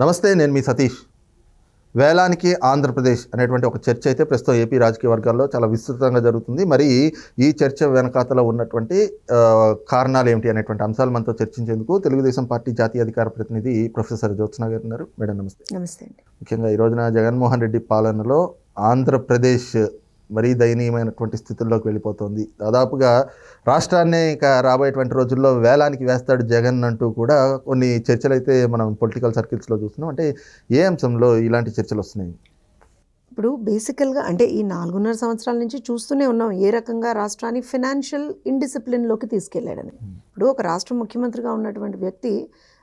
నమస్తే నేను మీ సతీష్. వేలానికి ఆంధ్రప్రదేశ్ అనేటువంటి ఒక చర్చ అయితే ప్రస్తుతం ఏపీ రాజకీయ వర్గాల్లో చాలా విస్తృతంగా జరుగుతుంది. మరి ఈ చర్చ వెనకాతలో ఉన్నటువంటి కారణాలు ఏమిటి అనేటువంటి అంశాలు మనతో చర్చించేందుకు తెలుగుదేశం పార్టీ జాతీయ అధికార ప్రతినిధి ప్రొఫెసర్ జ్యోత్స్న గారు ఉన్నారు. మేడం నమస్తే. నమస్తే అండి. ముఖ్యంగా ఈ రోజున జగన్మోహన్ రెడ్డి పాలనలో ఆంధ్రప్రదేశ్ మరీ దయనీయమైనటువంటి స్థితుల్లోకి వెళ్ళిపోతుంది. దాదాపుగా రాష్ట్రాన్నే ఇక రాబోయేటువంటి రోజుల్లో వేలానికి వేస్తాడు జగన్ అంటూ కూడా కొన్ని చర్చలు అయితే మనం పొలిటికల్ సర్కిల్స్లో చూస్తున్నాం. అంటే ఏ అంశంలో ఇలాంటి చర్చలు వస్తున్నాయి? ఇప్పుడు బేసికల్గా అంటే ఈ నాలుగున్నర సంవత్సరాల నుంచి చూస్తూనే ఉన్నాం ఏ రకంగా రాష్ట్రాన్ని ఫినాన్షియల్ ఇండిసిప్లిన్లోకి తీసుకెళ్ళాడని. ఇప్పుడు ఒక రాష్ట్ర ముఖ్యమంత్రిగా ఉన్నటువంటి వ్యక్తి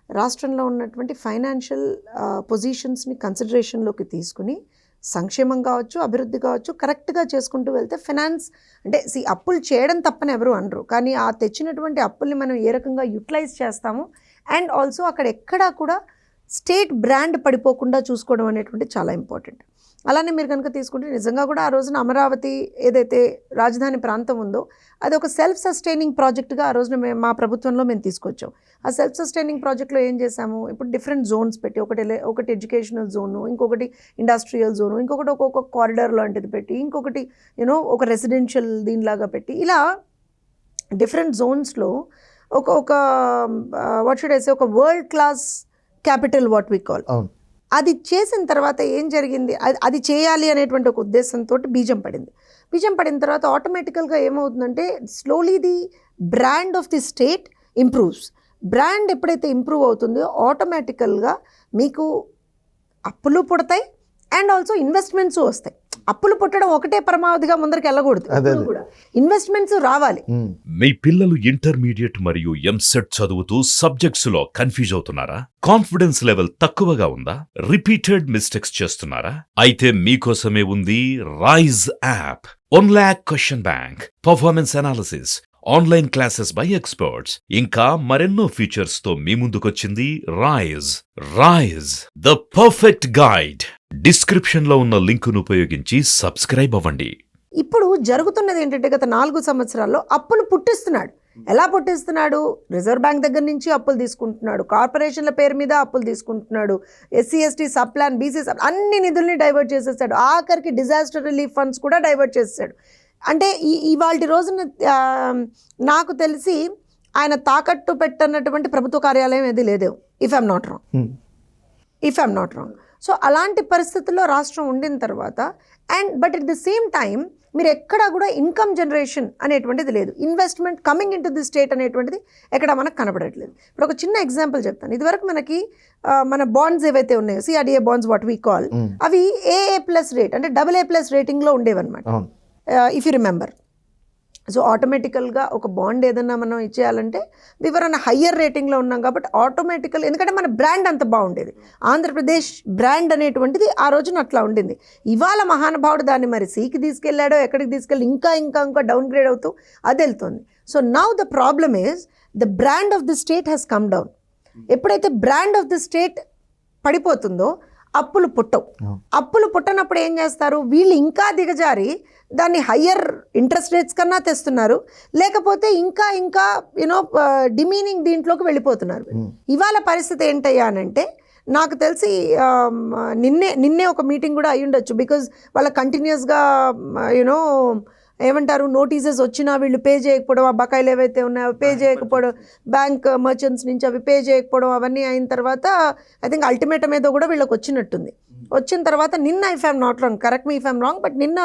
రాష్ట్రంలో ఉన్నటువంటి ఫైనాన్షియల్ పొజిషన్స్ని కన్సిడరేషన్లోకి తీసుకుని సంక్షేమం కావచ్చు అభివృద్ధి కావచ్చు కరెక్ట్గా చేసుకుంటూ వెళ్తే ఫినాన్స్ అంటే సి అప్పులు చేయడం తప్పని ఎవరు అనరు. కానీ ఆ తెచ్చినటువంటి అప్పుల్ని మనం ఏ రకంగా యూటిలైజ్ చేస్తాము? అండ్ ఆల్సో అక్కడ ఎక్కడా కూడా స్టేట్ బ్రాండ్ పడిపోకుండా చూసుకోవడం అనేటువంటి చాలా ఇంపార్టెంట్. అలానే మీరు కనుక తీసుకుంటే నిజంగా కూడా ఆ రోజున అమరావతి ఏదైతే రాజధాని ప్రాంతం ఉందో అది ఒక సెల్ఫ్ సస్టైనింగ్ ప్రాజెక్ట్గా ఆ రోజున మేము మా ప్రభుత్వంలో మేము తీసుకొచ్చాం. ఆ సెల్ఫ్ సస్టైనింగ్ ప్రాజెక్ట్లో ఏం చేశాము? ఇప్పుడు డిఫరెంట్ జోన్స్ పెట్టి ఒకటి ఒకటి ఎడ్యుకేషనల్ జోను ఇంకొకటి ఇండస్ట్రియల్ జోను ఇంకొకటి ఒక్కొక్క కారిడార్ లాంటిది పెట్టి ఇంకొకటి యూనో ఒక రెసిడెన్షియల్ దీనిలాగా పెట్టి ఇలా డిఫరెంట్ జోన్స్లో ఒక ఒక వాట్ షుడ్ ఐసే ఒక world class capital what we call అవును. అది చేసిన తర్వాత ఏం జరిగింది? అది అది చేయాలి అనేటువంటి ఒక ఉద్దేశంతో బీజం పడింది. బీజం పడిన తర్వాత ఆటోమేటికల్గా ఏమవుతుందంటే slowly the brand of the state improves brand ఎప్పుడైతే ఇంప్రూవ్ అవుతుందో ఆటోమేటికల్గా మీకు అప్పులు పుడతాయి అండ్ ఆల్సో ఇన్వెస్ట్మెంట్స్ వస్తాయి. అప్పులు పుట్టడం ఒకటే పరమావధిగా ముందరికి వెళ్ళకూడదు. ఇన్వెస్ట్మెంట్స్ రావాలి. మీ పిల్లలు ఇంటర్మీడియట్ మరియు ఎంసెట్ చదువుతూ సబ్జెక్ట్స్లో కన్ఫ్యూజ్ అవుతున్నారా? కాన్ఫిడెన్స్ లెవెల్ తక్కువగా ఉందా? రిపీటెడ్ మిస్టేక్స్ చేస్తున్నారా? అయితే మీకోసమే ఉంది Rise app one lakh question bank performance analysis online classes by experts ఇంకా మరెన్నో ఫీచర్స్తో మీ ముందుకొచ్చింది Rise Rise the perfect guide డిస్క్రిప్షన్లో ఉన్న లింకును ఉపయోగించి సబ్స్క్రైబ్ అవ్వండి. ఇప్పుడు జరుగుతున్నది ఏంటంటే గత నాలుగు సంవత్సరాల్లో అప్పులు పుట్టిస్తున్నాడు. ఎలా పుట్టిస్తున్నాడు? రిజర్వ్ బ్యాంక్ దగ్గర నుంచి అప్పులు తీసుకుంటున్నాడు. కార్పొరేషన్ల పేరు మీద అప్పులు తీసుకుంటున్నాడు. SC ST sub plan BC sub అన్ని నిధుల్ని డైవర్ట్ చేసేసాడు. ఆఖరికి డిజాస్టర్ రిలీఫ్ ఫండ్స్ కూడా డైవర్ట్ చేసేసాడు. అంటే ఈ ఇవాళ రోజున నాకు తెలిసి ఆయన తాకట్టు పెట్టనటువంటి ప్రభుత్వ కార్యాలయం ఏది లేదు if I'm not wrong. If I'm not wrong so అలాంటి పరిస్థితుల్లో రాష్ట్రం ఉండిన తర్వాత and but at the same time మీరు ఎక్కడా కూడా ఇన్కమ్ జనరేషన్ అనేటువంటిది లేదు. Investment coming into the state అనేటువంటిది ఎక్కడ మనకు కనబడట్లేదు. ఇప్పుడు ఒక చిన్న ఎగ్జాంపుల్ చెప్తాను. ఇదివరకు మనకి మన బాండ్స్ ఏవైతే ఉన్నాయో CRDA bonds what we call. అవి ఏఏ ప్లస్ రేట్ అంటే డబుల్ ఏ ప్లస్ రేటింగ్లో ఉండేవన్నమాట. ఇఫ్ యూ రిమెంబర్ సో ఆటోమేటికల్గా ఒక బాండ్ ఏదన్నా మనం ఇచ్చేయాలంటే వివర్ అన్న హయ్యర్ రేటింగ్లో ఉన్నాం కాబట్టి ఆటోమేటికల్ ఎందుకంటే మన బ్రాండ్ అంత బాగుండేది. ఆంధ్రప్రదేశ్ బ్రాండ్ అనేటువంటిది ఆ రోజున అట్లా ఉండింది. ఇవాళ మహానుభావుడు దాన్ని మరి సీకి తీసుకెళ్ళాడో ఎక్కడికి తీసుకెళ్ళి ఇంకా ఇంకా ఇంకా డౌన్ గ్రేడ్ అవుతూ అది వెళ్తుంది. So now the problem is the brand of the state has come down ఎప్పుడైతే బ్రాండ్ ఆఫ్ ది స్టేట్ పడిపోతుందో అప్పులు పుట్టవు. అప్పులు పుట్టనప్పుడు ఏం చేస్తారు? వీళ్ళు ఇంకా దిగజారి దాన్ని హయ్యర్ ఇంట్రెస్ట్ రేట్స్ కన్నా తెస్తున్నారు. లేకపోతే ఇంకా ఇంకా యూనో డిమీనింగ్ దీంట్లోకి వెళ్ళిపోతున్నారు. ఉమ్. ఇవాళ పరిస్థితి ఏంటయ్యా అనంటే నాకు తెలిసి నిన్నే నిన్నే ఒక మీటింగ్ కూడా అయి ఉండొచ్చు. బికాజ్ వాళ్ళ కంటిన్యూస్గా యూనో ఏమంటారు నోటీసెస్ వచ్చినా వీళ్ళు పే చేయకపోవడం ఆ బకాయిలు ఏవైతే ఉన్నాయో పే చేయకపోవడం బ్యాంక్ మర్చెంట్స్ నుంచి అవి పే చేయకపోవడం అవన్నీ అయిన తర్వాత ఐ థింక్ అల్టిమేటం ఏదో కూడా వీళ్ళకి వచ్చినట్టుంది. వచ్చిన తర్వాత నిన్న if I'm not wrong correct me if I'm wrong but నిన్న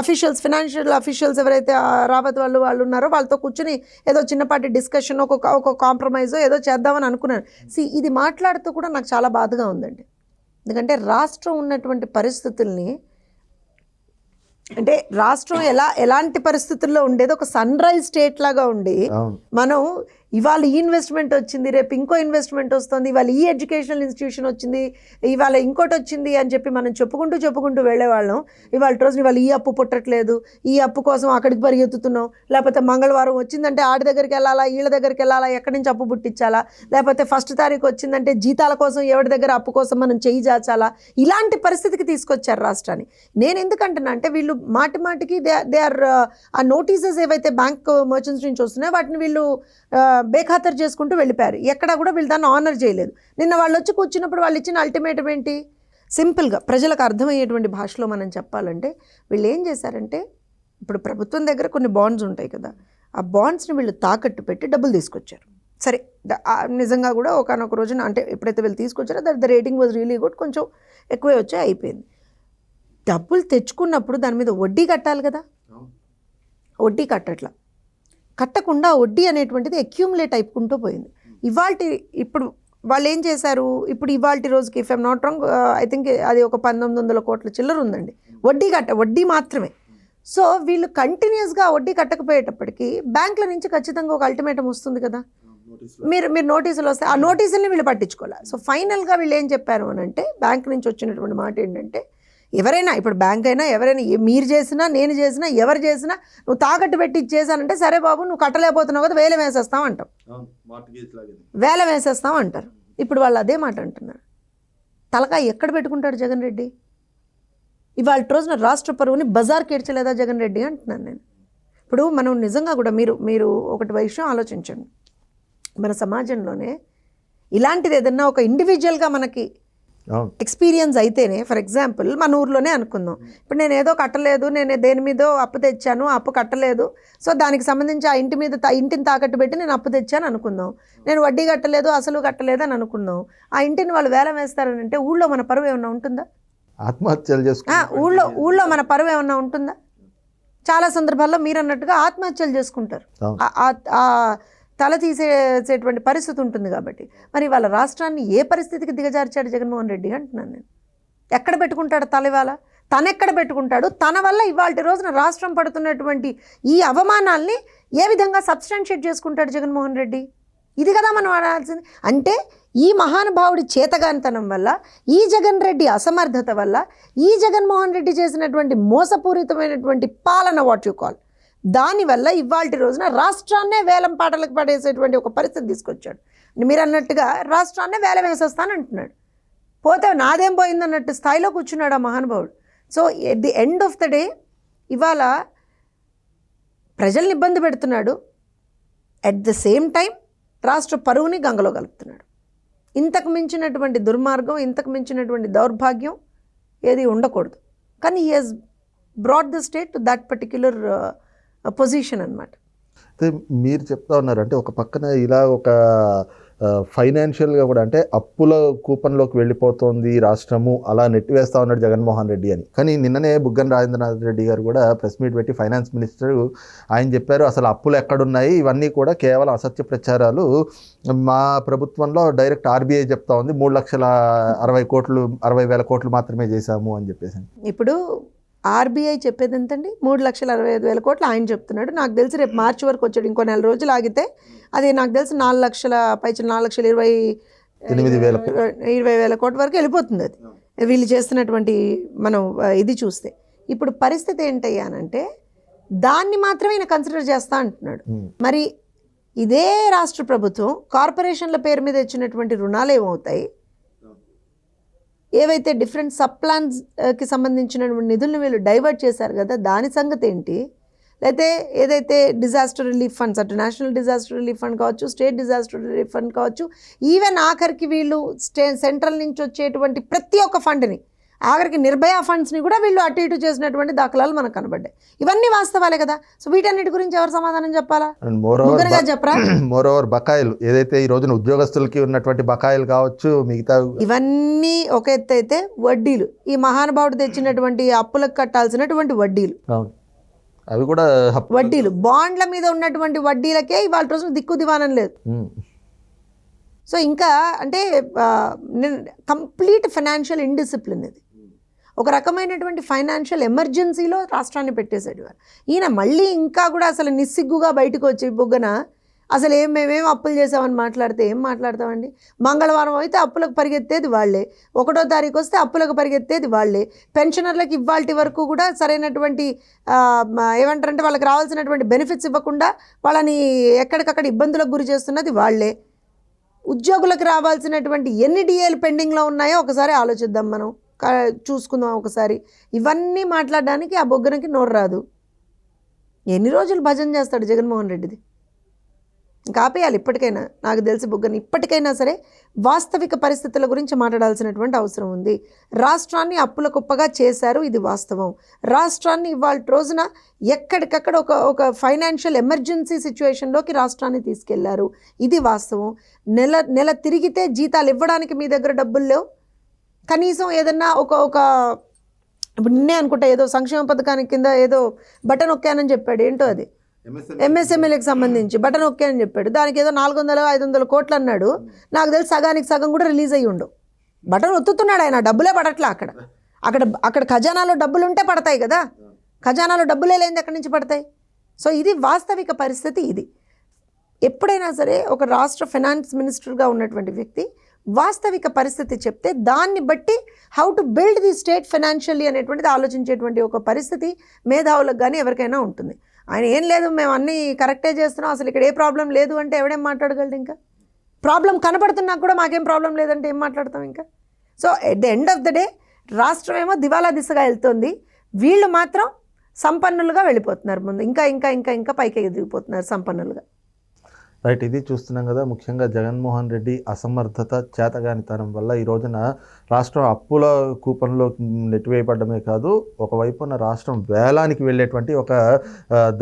అఫీషియల్స్ ఫినాన్షియల్ అఫీషియల్స్ ఎవరైతే రావత్ వాళ్ళు వాళ్ళు ఉన్నారో వాళ్ళతో కూర్చుని ఏదో చిన్నపాటి డిస్కషన్ ఒక ఒక కాంప్రమైజ్ ఏదో చేద్దామని అనుకున్నాను. సి ఇది మాట్లాడుతూ కూడా నాకు చాలా బాధగా ఉందండి. ఎందుకంటే రాష్ట్రం ఉన్నటువంటి పరిస్థితుల్ని అంటే రాష్ట్రం ఎలా ఎలాంటి పరిస్థితుల్లో ఉండేది? ఒక సన్ రైజ్ స్టేట్ లాగా ఉండి మనం ఇవాళ ఈ ఇన్వెస్ట్మెంట్ వచ్చింది రేపు ఇంకో ఇన్వెస్ట్మెంట్ వస్తుంది ఇవాళ ఈ ఎడ్యుకేషనల్ ఇన్స్టిట్యూషన్ వచ్చింది ఇవాళ ఇంకోటి వచ్చింది అని చెప్పి మనం చెప్పుకుంటూ చెప్పుకుంటూ వెళ్ళేవాళ్ళం. ఇవాళ రోజున ఇవాళ ఈ అప్పు పుట్టట్లేదు ఈ అప్పు కోసం అక్కడికి పరిగెత్తుతున్నాం. లేకపోతే మంగళవారం వచ్చిందంటే ఆడి దగ్గరికి వెళ్ళాలా వీళ్ళ దగ్గరికి వెళ్ళాలా ఎక్కడి నుంచి అప్పు పుట్టించాలా? లేకపోతే ఫస్ట్ తారీఖు వచ్చిందంటే జీతాల కోసం ఎవరి దగ్గర అప్పు కోసం మనం చేయి చాచాలా? ఇలాంటి పరిస్థితికి తీసుకొచ్చారు రాష్ట్రాన్ని. నేను ఎందుకంటున్నా అంటే వీళ్ళు మాటి మాటికి దే దే ఆర్ ఆ నోటీసెస్ ఏవైతే బ్యాంక్ మర్చెంట్స్ నుంచి వస్తున్నాయో వాటిని వీళ్ళు బేఖాతరు చేసుకుంటూ వెళ్ళిపోయారు. ఎక్కడా కూడా వీళ్ళు దాన్ని ఆనర్ చేయలేదు. నిన్న వాళ్ళు వచ్చి కూర్చున్నప్పుడు వాళ్ళు ఇచ్చిన అల్టిమేటం ఏంటి? సింపుల్గా ప్రజలకు అర్థమయ్యేటువంటి భాషలో మనం చెప్పాలంటే వీళ్ళు ఏం చేశారంటే ఇప్పుడు ప్రభుత్వం దగ్గర కొన్ని బాండ్స్ ఉంటాయి కదా ఆ బాండ్స్ని వీళ్ళు తాకట్టు పెట్టి డబ్బులు తీసుకొచ్చారు. సరే నిజంగా కూడా ఒకనొక రోజున అంటే ఎప్పుడైతే వీళ్ళు తీసుకొచ్చారో that the rating was really good కొంచెం ఎక్కువే వచ్చే అయిపోయింది. డబ్బులు తెచ్చుకున్నప్పుడు దాని మీద వడ్డీ కట్టాలి కదా. వడ్డీ కట్టట్ల. కట్టకుండా వడ్డీ అనేటువంటిది అక్యూములేట్ అయిపోకుంటూ పోయింది. ఇవాళ ఇప్పుడు వాళ్ళు ఏం చేశారు? ఇప్పుడు ఇవాళ రోజుకి if I'm not wrong I think అది ఒక పంతొమ్మిది వందల కోట్ల చిల్లర ఉందండి. వడ్డీ కట్ట వడ్డీ మాత్రమే. సో వీళ్ళు కంటిన్యూస్గా వడ్డీ కట్టకపోయేటప్పటికి బ్యాంకుల నుంచి ఖచ్చితంగా ఒక అల్టిమేటం వస్తుంది కదా. మీరు మీరు నోటీసులు వస్తే ఆ నోటీసుల్ని వీళ్ళు పట్టించుకోవాలి? సో ఫైనల్గా వీళ్ళు ఏం చెప్పారు అని అంటే బ్యాంక్ నుంచి వచ్చినటువంటి మాట ఏంటంటే ఎవరైనా ఇప్పుడు బ్యాంక్ అయినా ఎవరైనా మీరు చేసినా నేను చేసినా ఎవరు చేసినా నువ్వు తాకట్టు పెట్టి ఇచ్చేసానంటే సరే బాబు నువ్వు కట్టలేకపోతున్నావు కదా వేలం వేసేస్తాం అంటాం. వేలం వేసేస్తాం అంటారు. ఇప్పుడు వాళ్ళు అదే మాట అంటున్నారు. తలకాయ ఎక్కడ పెట్టుకుంటాడు జగన్ రెడ్డి? ఇవాళ రోజున రాష్ట్ర పరువుని బజార్కి ఏడ్చలేదా జగన్ రెడ్డి అంటున్నాను నేను. ఇప్పుడు మనం నిజంగా కూడా మీరు మీరు ఒకటి విషయం ఆలోచించండి. మన సమాజంలోనే ఇలాంటిది ఏదన్నా ఒక ఇండివిజువల్గా మనకి ఎక్స్పీరియన్స్ అయితేనే ఫర్ ఎగ్జాంపుల్ మన ఊర్లోనే అనుకుందాం. ఇప్పుడు నేను ఏదో కట్టలేదు నేను దేని మీదో అప్పు తెచ్చాను అప్పు కట్టలేదు. సో దానికి సంబంధించి ఆ ఇంటి మీద ఇంటిని తాకట్టు పెట్టి నేను అప్పు తెచ్చాను అనుకుందాం. నేను వడ్డీ కట్టలేదు అసలు కట్టలేదు అని అనుకుందాం. ఆ ఇంటిని వాళ్ళు వేలం వేస్తారని అంటే ఊళ్ళో మన పరువు ఏమన్నా ఉంటుందా? ఆత్మహత్యలు ఆ, చేసుకుని ఊళ్ళో ఊళ్ళో మన పరువు ఏమన్నా ఉంటుందా? చాలా సందర్భాల్లో మీరు అన్నట్టుగా ఆత్మహత్యలు చేసుకుంటారు. తల తీసేసేటువంటి పరిస్థితి ఉంటుంది కాబట్టి. మరి వాళ్ళ రాష్ట్రాన్ని ఏ పరిస్థితికి దిగజార్చాడు జగన్మోహన్ రెడ్డి అంటున్నాను నేను. ఎక్కడ పెట్టుకుంటాడు తల ఇవాళ? తనెక్కడ పెట్టుకుంటాడు? తన వల్ల ఇవాళ రోజున రాష్ట్రం పడుతున్నటువంటి ఈ అవమానాల్ని ఏ విధంగా సబ్స్టాన్షియేట్ చేసుకుంటాడు జగన్మోహన్ రెడ్డి? ఇది కదా మనం ఆడాల్సింది. అంటే ఈ మహానుభావుడి చేతగానితనం వల్ల ఈ జగన్ రెడ్డి అసమర్థత వల్ల ఈ జగన్మోహన్ రెడ్డి చేసినటువంటి మోసపూరితమైనటువంటి పాలన వాట్ యు కాల్ దానివల్ల ఇవాళ రోజున రాష్ట్రాన్నే వేలం పాటలకు పడేసేటువంటి ఒక పరిస్థితి తీసుకొచ్చాడు. మీరు అన్నట్టుగా రాష్ట్రాన్నే వేలం వేసేస్తాను అంటున్నాడు. పోతే నాదేం పోయిందన్నట్టు స్థాయిలో కూర్చున్నాడు ఆ మహానుభావుడు. So at the end of the day ఇవాళ ప్రజల్ని ఇబ్బంది పెడుతున్నాడు. అట్ ద సేమ్ టైం రాష్ట్ర పరువుని గంగలో కలుపుతున్నాడు. ఇంతకు మించినటువంటి దుర్మార్గం ఇంతకు మించినటువంటి దౌర్భాగ్యం ఏది ఉండకూడదు. కానీ he has brought the state to that particular position అనమాట అయితే మీరు చెప్తా ఉన్నారు అంటే ఒక పక్కన ఇలా ఒక ఫైనాన్షియల్గా కూడా అంటే అప్పుల కూపంలోకి వెళ్ళిపోతోంది రాష్ట్రము అలా నెట్టివేస్తా ఉన్నాడు జగన్మోహన్ రెడ్డి అని. కానీ నిన్ననే బుగ్గన రాజేంద్రనాథ్ రెడ్డి గారు కూడా ప్రెస్ మీట్ పెట్టి ఫైనాన్స్ మినిస్టర్ ఆయన చెప్పారు అసలు అప్పులు ఎక్కడున్నాయి? ఇవన్నీ కూడా కేవలం అసత్య ప్రచారాలు. మా ప్రభుత్వంలో డైరెక్ట్ ఆర్బీఐ చెప్తా ఉంది మూడు లక్షల అరవై కోట్లు అరవై వేల కోట్లు మాత్రమే చేశాము అని చెప్పేసి ఇప్పుడు ఆర్బీఐ చెప్పేది ఎంతండి? మూడు లక్షల అరవై ఐదు వేల కోట్లు ఆయన చెప్తున్నాడు. నాకు తెలిసి రేపు మార్చి వరకు వచ్చాడు. ఇంకో నెల రోజులు ఆగితే అది నాకు తెలిసి నాలుగు లక్షల పైచి నాలుగు లక్షల ఇరవై ఎనిమిది వేల ఇరవై వేల కోట్ల వరకు వెళ్ళిపోతుంది అది. వీళ్ళు చేస్తున్నటువంటి మనం ఇది చూస్తే. ఇప్పుడు పరిస్థితి ఏంటయ్యానంటే దాన్ని మాత్రమే ఈయన కన్సిడర్ చేస్తా అంటున్నాడు. మరి ఇదే రాష్ట్ర ప్రభుత్వం కార్పొరేషన్ల పేరు మీద ఇచ్చినటువంటి రుణాలు ఏమవుతాయి? ఏవైతే డిఫరెంట్ సబ్ ప్లాన్స్కి సంబంధించినటువంటి నిధులను వీళ్ళు డైవర్ట్ చేశారు కదా దాని సంగతి ఏంటి? లేకపోతే ఏదైతే డిజాస్టర్ రిలీఫ్ ఫండ్స్ అటు నేషనల్ డిజాస్టర్ రిలీఫ్ ఫండ్ కావచ్చు స్టేట్ డిజాస్టర్ రిలీఫ్ ఫండ్ కావచ్చు ఈవెన్ ఆఖరికి వీళ్ళు స్టే సెంట్రల్ నుంచి వచ్చేటువంటి ప్రతి ఒక్క ఫండ్ని ఆఖరికి నిర్భయ ఫండ్స్ని కూడా వీళ్ళు అటు ఇటు చేసినటువంటి దాఖలాలు మనకు కనబడ్డాయి. ఇవన్నీ వాస్తవాలే కదా. సో వీటన్నిటి గురించి ఎవరు సమాధానం చెప్పాలా? ముగ్గురుగా చెప్పరా? మోర్ ఓవర్ బకాయిలు ఏదైతే ఈ రోజున ఉద్యోగస్తులకి ఉన్నటువంటి బకాయిలు కావచ్చు మిగతా ఇవన్నీ ఒక ఎత్తు అయితే వడ్డీలు. ఈ మహానుభావుడు తెచ్చినటువంటి అప్పులకు కట్టాల్సినటువంటి వడ్డీలు. అవి కూడా వడ్డీలు. బాండ్ల మీద ఉన్నటువంటి వడ్డీలకే ఇవాళ రోజున దిక్కు దివానం లేదు. సో ఇంకా అంటే కంప్లీట్ ఫైనాన్షియల్ ఇండిసిప్లిన్ ఇది. ఒక రకమైనటువంటి ఫైనాన్షియల్ ఎమర్జెన్సీలో రాష్ట్రాన్ని పెట్టేశాడు ఈయన మళ్ళీ ఇంకా కూడా అసలు నిస్సిగ్గుగా బయటకు వచ్చి బుగ్గన అసలు ఏం మేమేం అప్పులు చేసామని మాట్లాడితే ఏం మాట్లాడతామండి? మంగళవారం అయితే అప్పులకు పరిగెత్తేది వాళ్ళే. ఒకటో తారీఖు వస్తే అప్పులకు పరిగెత్తేది వాళ్ళే. పెన్షనర్లకు ఇవ్వాల్టి వరకు కూడా సరైనటువంటి ఏమంటారంటే వాళ్ళకి రావాల్సినటువంటి బెనిఫిట్స్ ఇవ్వకుండా వాళ్ళని ఎక్కడికక్కడ ఇబ్బందులకు గురి చేస్తున్నది వాళ్ళే. ఉద్యోగులకు రావాల్సినటువంటి ఎన్ని డిఏలు పెండింగ్లో ఉన్నాయో ఒకసారి ఆలోచిద్దాం మనం. చూసుకుందాం ఒకసారి. ఇవన్నీ మాట్లాడడానికి ఆ బొగ్గనకి నోరు రాదు. ఎన్ని రోజులు భజన చేస్తాడు జగన్మోహన్ రెడ్డిది? ఇంకా ఆపేయాలి ఇప్పటికైనా. నాకు తెలిసి బొగ్గని ఇప్పటికైనా సరే వాస్తవిక పరిస్థితుల గురించి మాట్లాడాల్సినటువంటి అవసరం ఉంది. రాష్ట్రాన్ని అప్పుల కుప్పగా చేశారు ఇది వాస్తవం. రాష్ట్రాన్ని ఇవాళ రోజున ఎక్కడికక్కడ ఒక ఒక ఫైనాన్షియల్ ఎమర్జెన్సీ సిచ్యువేషన్లోకి రాష్ట్రాన్ని తీసుకెళ్ళారు. ఇది వాస్తవం. నెల నెల తిరిగితే జీతాలు ఇవ్వడానికి మీ దగ్గర డబ్బులు లేవు. కనీసం ఏదన్నా ఒక ఒక ఇప్పుడు నిన్నే అనుకుంటా ఏదో సంక్షేమ పథకానికి కింద ఏదో బటన్ నొక్కానని చెప్పాడు. ఏంటో అది? ఎంఎస్ఎంఎల్కి సంబంధించి బటన్ ఒకే అని చెప్పాడు. దానికి ఏదో నాలుగు వందలు ఐదు వందల కోట్లు అన్నాడు. నాకు తెలిసి సగానికి సగం కూడా రిలీజ్ అయ్యి ఉండు. బటన్ ఒత్తుతున్నాడు ఆయన. డబ్బులే పడట్లా అక్కడ. అక్కడ అక్కడ ఖజానాలో డబ్బులు ఉంటే పడతాయి కదా. ఖజానాలో డబ్బులే లేనిది ఎక్కడి నుంచి పడతాయి? సో ఇది వాస్తవిక పరిస్థితి ఇది. ఎప్పుడైనా సరే ఒక రాష్ట్ర ఫైనాన్స్ మినిస్టర్గా ఉన్నటువంటి వ్యక్తి వాస్తవిక పరిస్థితి చెప్తే దాన్ని బట్టి how to build the state financially అనేటువంటిది ఆలోచించేటువంటి ఒక పరిస్థితి మేధావులకు కానీ ఎవరికైనా ఉంటుంది. ఆయన ఏం లేదు మేము అన్నీ కరెక్టే చేస్తున్నాం అసలు ఇక్కడ ఏ ప్రాబ్లం లేదు అంటే ఎవడేం మాట్లాడగలడు ఇంకా? ప్రాబ్లం కనపడుతున్నా కూడా మాకేం ప్రాబ్లం లేదంటే ఏం మాట్లాడతాం ఇంకా? So at the end of the day రాష్ట్రం ఏమో దివాలా దిశగా వెళ్తుంది. వీళ్ళు మాత్రం సంపన్నులుగా వెళ్ళిపోతున్నారు ముందు. ఇంకా ఇంకా ఇంకా ఇంకా పైకి ఎదిగిపోతున్నారు సంపన్నులుగా. రైట్ ఇది చూస్తున్నాం కదా ముఖ్యంగా జగన్మోహన్ రెడ్డి అసమర్థత చేతగానితనం వల్ల ఈ రోజున రాష్ట్రం అప్పుల కూపంలో నెట్టివేయబడమే కాదు ఒకవైపున రాష్ట్రం వేలానికి వెళ్ళేటువంటి ఒక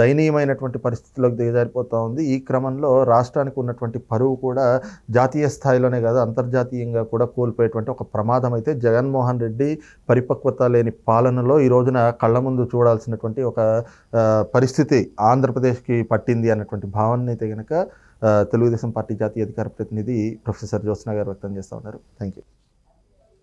దయనీయమైనటువంటి పరిస్థితిలోకి దిగజారిపోతూ ఉంది. ఈ క్రమంలో రాష్ట్రానికి ఉన్నటువంటి పరువు కూడా జాతీయ స్థాయిలోనే కాదు అంతర్జాతీయంగా కూడా కోల్పోయేటువంటి ఒక ప్రమాదం అయితే జగన్మోహన్ రెడ్డి పరిపక్వత లేని పాలనలో ఈ రోజున కళ్ళ ముందు చూడాల్సినటువంటి ఒక పరిస్థితి ఆంధ్రప్రదేశ్కి పట్టింది అన్నటువంటి భావన అయితే కనుక తెలుగుదేశం పార్టీ జాతీయ అధికార ప్రతినిధి ప్రొఫెసర్ జ్యోత్స్న గారు వ్యక్తం చేస్తూ ఉన్నారు. Thank you